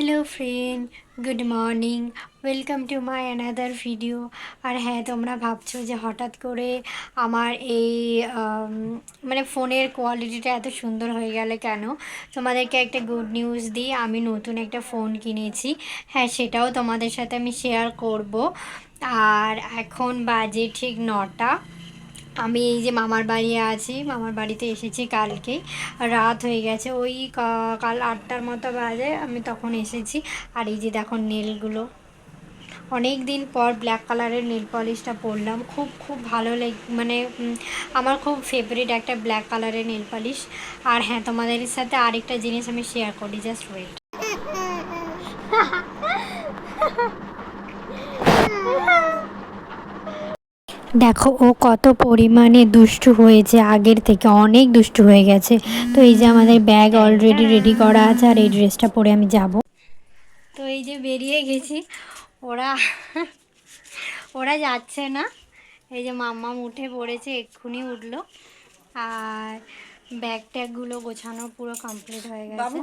Hello friend good morning welcome to my another video আর হ্যাঁ তোমরা ভাবছ যে হঠাৎ করে আমার এই মানে ফোনের কোয়ালিটিটা এত সুন্দর হয়ে গেলে কেন? তোমাদেরকে একটা গুড নিউজ দিই, আমি নতুন একটা ফোন কিনেছি। হ্যাঁ সেটাও তোমাদের সাথে আমি শেয়ার করব। আর এখন বাজে ঠিক নটা। আমি এই যে মামার বাড়ি আছি, মামার বাড়িতে এসেছি কালকেই রাত হয়ে গেছে, ওই কাল আটটার মতো বাজে, আমি তখন এসেছি। আর এই যে দেখো নেলগুলো। অনেক দিন পর ব্ল্যাক কালারের নেল পলিশটা পরলাম। খুব খুব ভালো লেগ মানে আমার খুব ফেভারিট একটা ব্ল্যাক কালারের নেল পলিশ আর হ্যাঁ তোমাদের সাথে আরেকটা জিনিস আমি শেয়ার করি জাস্ট ওয়েট দেখো, ও কত পরিমাণে দুষ্টু হয়েছে, আগের থেকে অনেক দুষ্টু হয়ে গেছে। তো এই যে আমাদের ব্যাগ অলরেডি রেডি করা আছে, আর এই ড্রেসটা পরে আমি যাব। তো এই যে বেরিয়ে গেছি, ওরা ওরা যাচ্ছে না। এই যে মাম্মা উঠে পড়েছে, এক্ষুনি উঠল। আর ব্যাগ ট্যাগগুলো গোছানো পুরো কমপ্লিট হয়ে গেছে।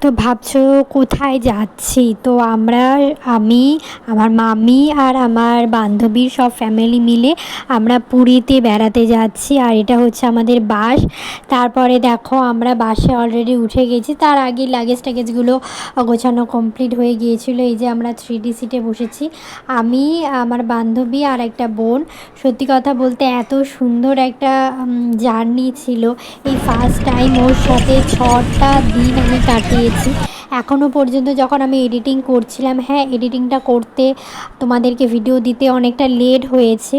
তো ভাবছ কোথায় যাচ্ছি? তো আমরা, আমি, আমার মামি আর আমার বান্ধবীর সব ফ্যামিলি মিলে আমরা পুরীতে বেড়াতে যাচ্ছি। আর এটা হচ্ছে আমাদের বাস। তারপরে দেখো, আমরা বাসে অলরেডি উঠে গেছি। তার আগে লাগেজ ট্যাগেজগুলো গোছানো কমপ্লিট হয়ে গিয়েছিল। এই যে আমরা থ্রি ডি সিটে বসেছি। আমি, আমার বান্ধবী আর একটা বোন। সত্যি কথা বলতে এত সুন্দর একটা জার্নি ছিল। এই ফার্স্ট টাইম ওর সাথে ছটা দিন আমি কাটিয়েছি এখনও পর্যন্ত যখন আমি এডিটিং করছিলাম হ্যাঁ এডিটিংটা করতে তোমাদেরকে ভিডিও দিতে অনেকটা লেট হয়েছে।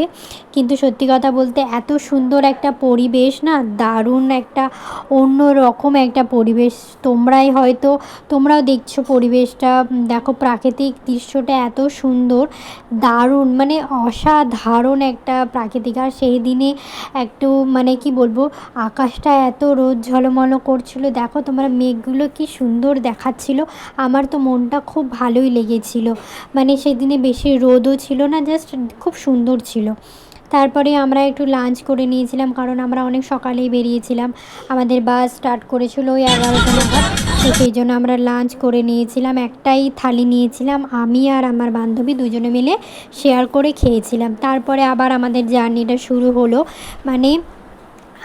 কিন্তু সত্যি কথা বলতে এত সুন্দর একটা পরিবেশ না, দারুণ একটা অন্য রকম একটা পরিবেশ। তোমরাই হয়তো, তোমরাও দেখছ পরিবেশটা দেখো প্রাকৃতিক দৃশ্যটা এত সুন্দর, দারুণ মানে অসাধারণ একটা প্রাকৃতিক। আর সেই দিনে একটু মানে কি বলব, আকাশটা এত রোদ ঝলমলো করছিল, দেখো তোমরা মেঘগুলো কি সুন্দর দেখাচ্ছিল আমার তো মনটা খুব ভালোই লেগেছিল। মানে সেদিনে বেশি রোদও ছিল না জাস্ট খুব সুন্দর ছিল। তারপরে আমরা একটু লাঞ্চ করে নিয়েছিলাম, কারণ আমরা অনেক সকালেই বেরিয়েছিলাম। আমাদের বাস স্টার্ট করেছিল ওই এগারোটা নাগাদ, তো সেই জন্য আমরা লাঞ্চ করে নিয়েছিলাম। একটাই থালি নিয়েছিলাম, আমি আর আমার বান্ধবী দুজনে মিলে শেয়ার করে খেয়েছিলাম। তারপরে আবার আমাদের জার্নিটা শুরু হলো। মানে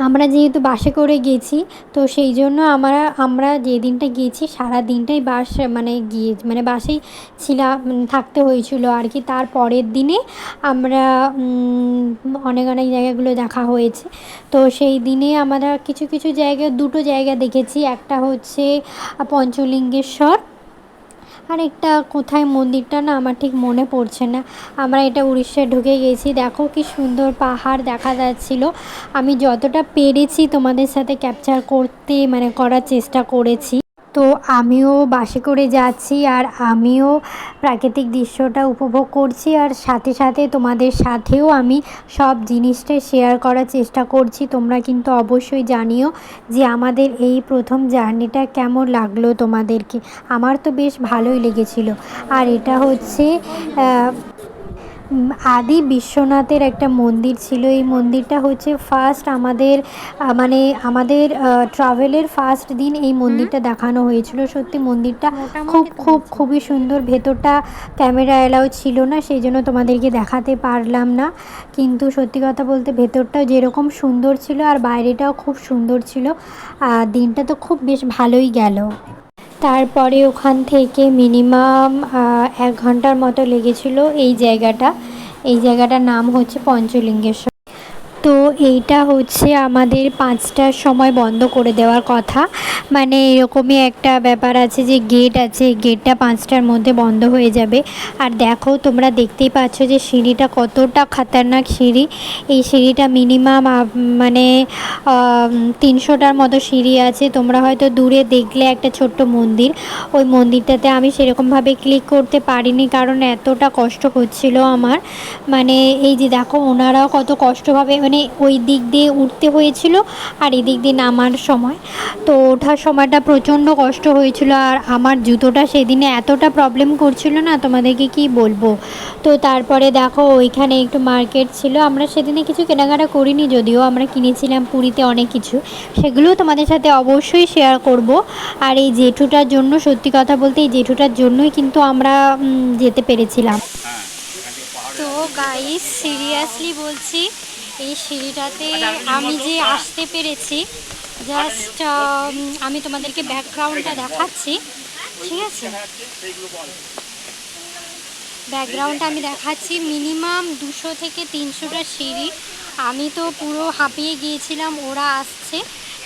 আমরা যেহেতু বাসে করে গেছি, তো সেই জন্য আমরা আমরা যে দিনটা গিয়েছি সারা দিনটাই বাস মানে গিয়ে মানে বাসেই ছিলাম থাকতে হয়েছিল আর কি। তার পরের দিনে আমরা অনেক অনেক জায়গাগুলো দেখা হয়েছে। তো সেই দিনে আমরা কিছু কিছু জায়গা, দুটো জায়গা দেখেছি। একটা হচ্ছে পঞ্চলিঙ্গেশ্বর আর একটা কোথায় মন্দিরটা না আমার ঠিক মনে পড়ছে না। আমরা এটা উড়িষ্যায় ঢুকে গেছি। দেখো কি সুন্দর পাহাড় দেখা যাচ্ছিল। আমি যতটা পেরেছি তোমাদের সাথে ক্যাপচার করতে মানে করার চেষ্টা করেছি। তো আমিও বাসে করে যাচ্ছি আর আমিও প্রাকৃতিক দৃশ্যটা উপভোগ করছি আর সাথে সাথে তোমাদের সাথেও আমি সব জিনিসটা শেয়ার করার চেষ্টা করছি। তোমরা কিন্তু অবশ্যই জানিও যে আমাদের এই প্রথম জার্নিটা কেমন লাগল তোমাদেরকে। আমার তো বেশ ভালোই লেগেছিল। আর এটা হচ্ছে আদি বিশ্বনাথের একটা মন্দির ছিল। এই মন্দিরটা হচ্ছে ফার্স্ট আমাদের মানে আমাদের ট্রাভেলের ফার্স্ট দিন এই মন্দিরটা দেখানো হয়েছিল। সত্যি মন্দিরটা খুব খুব খুবই সুন্দর। ভেতরটা ক্যামেরা এলাও ছিল না সেই জন্য তোমাদেরকে দেখাতে পারলাম না। কিন্তু সত্যি কথা বলতে ভেতরটাও যেরকম সুন্দর ছিল আর বাইরেটাও খুব সুন্দর ছিল। আর দিনটা তো খুব বেশ ভালোই গেল। তারপরে ওখান থেকে মিনিমাম এক ঘণ্টার মতো লেগেছিল এই জায়গাটা। এই জায়গাটার নাম হচ্ছে পঞ্চলিঙ্গেশ্বর। এইটা হচ্ছে আমাদের পাঁচটার সময় বন্ধ করে দেওয়ার কথা। মানে এরকমই একটা ব্যাপার আছে যে গেট আছে গেটটা পাঁচটার মধ্যে বন্ধ হয়ে যাবে। আর দেখো, তোমরা দেখতেই পাচ্ছ যে সিঁড়িটা কতটা খাতারনাক সিঁড়ি। এই সিঁড়িটা মিনিমাম মানে তিনশোটার মতো সিঁড়ি আছে। তোমরা হয়তো দূরে দেখলে একটা ছোট্ট মন্দির। ওই মন্দিরটাতে আমি সেরকমভাবে ক্লিক করতে পারিনি কারণ এতটা কষ্ট হচ্ছিল আমার। মানে এই যে দেখো, ওনারাও কত কষ্টভাবে মানে ওই দিক দিয়ে উঠতে হয়েছিল আর এদিক দিয়ে নামার সময়। তো ওঠার সময়টা প্রচণ্ড কষ্ট হয়েছিল আর আমার জুতোটা সেদিনে এতটা প্রবলেম করছিল না তোমাদেরকে কি বলব? তো তারপরে দেখো ওইখানে একটু মার্কেট ছিল আমরা সেদিনে কিছু কেনাকাটা করিনি যদিও আমরা কিনেছিলাম পুরীতে অনেক কিছু। সেগুলোও তোমাদের সাথে অবশ্যই শেয়ার করব। আর এই জেঠুটার জন্য সত্যি কথা বলতে এই জেঠুটার জন্যই কিন্তু আমরা যেতে পেরেছিলাম। তো গাইস সিরিয়াসলি বলছি এই সিঁড়িটাতে আমি যে আসতে পেরেছি জাস্ট আমি তোমাদেরকে ব্যাকগ্রাউন্ডটা দেখাচ্ছি ঠিক আছে? ব্যাকগ্রাউন্ডটা আমি দেখাচ্ছি মিনিমাম দুশো থেকে তিনশোটা সিঁড়ি। আমি তো পুরো হাঁপিয়ে গিয়েছিলাম ওরা আসছে।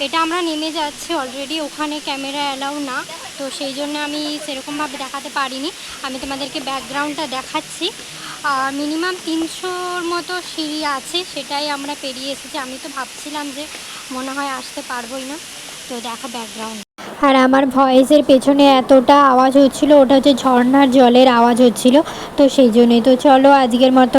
এটা আমরা নেমে যাচ্ছি অলরেডি ওখানে ক্যামেরা অ্যালাউ না, তো সেই জন্য আমি সেরকমভাবে দেখাতে পারিনি। আমি তোমাদেরকে ব্যাকগ্রাউন্ডটা দেখাচ্ছি। মিনিমাম তিনশোর মতো সিঁড়ি আছে, সেটাই আমরা পেরিয়ে এসেছি। আমি তো ভাবছিলাম যে মনে হয় আসতে পারবোই না। তো দেখা ব্যাকগ্রাউন্ড আর আমার ভয়েসের পেছনে এতটা আওয়াজ হচ্ছিল, ওটা হচ্ছে ঝর্ণার জলের আওয়াজ হচ্ছিল। তো সেই জন্যই তো চলো আজকের মতো